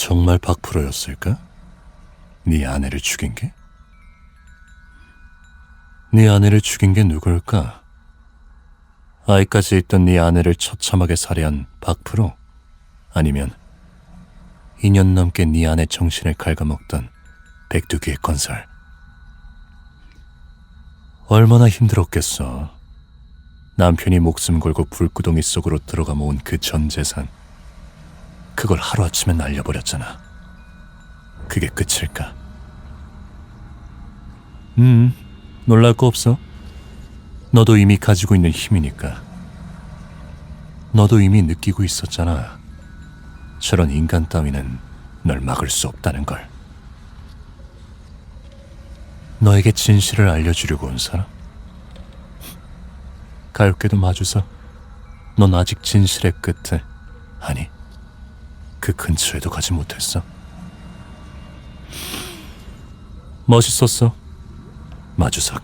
정말 박프로였을까? 네 아내를 죽인 게? 네 아내를 죽인 게 누굴까? 아이까지 있던 네 아내를 처참하게 살해한 박프로? 아니면 2년 넘게 네 아내 정신을 갉아먹던 백두기의 건설? 얼마나 힘들었겠어. 남편이 목숨 걸고 불구덩이 속으로 들어가 모은 그 전 재산. 그걸 하루아침에 날려버렸잖아. 그게 끝일까? 음, 놀랄 거 없어. 너도 이미 가지고 있는 힘이니까. 너도 이미 느끼고 있었잖아. 저런 인간 따위는 널 막을 수 없다는 걸. 너에게 진실을 알려주려고 온 사람? 가엾게도 마주서 넌 아직 진실의 끝에 아니 그 근처에도 가지 못했어. 멋있었어, 마주석.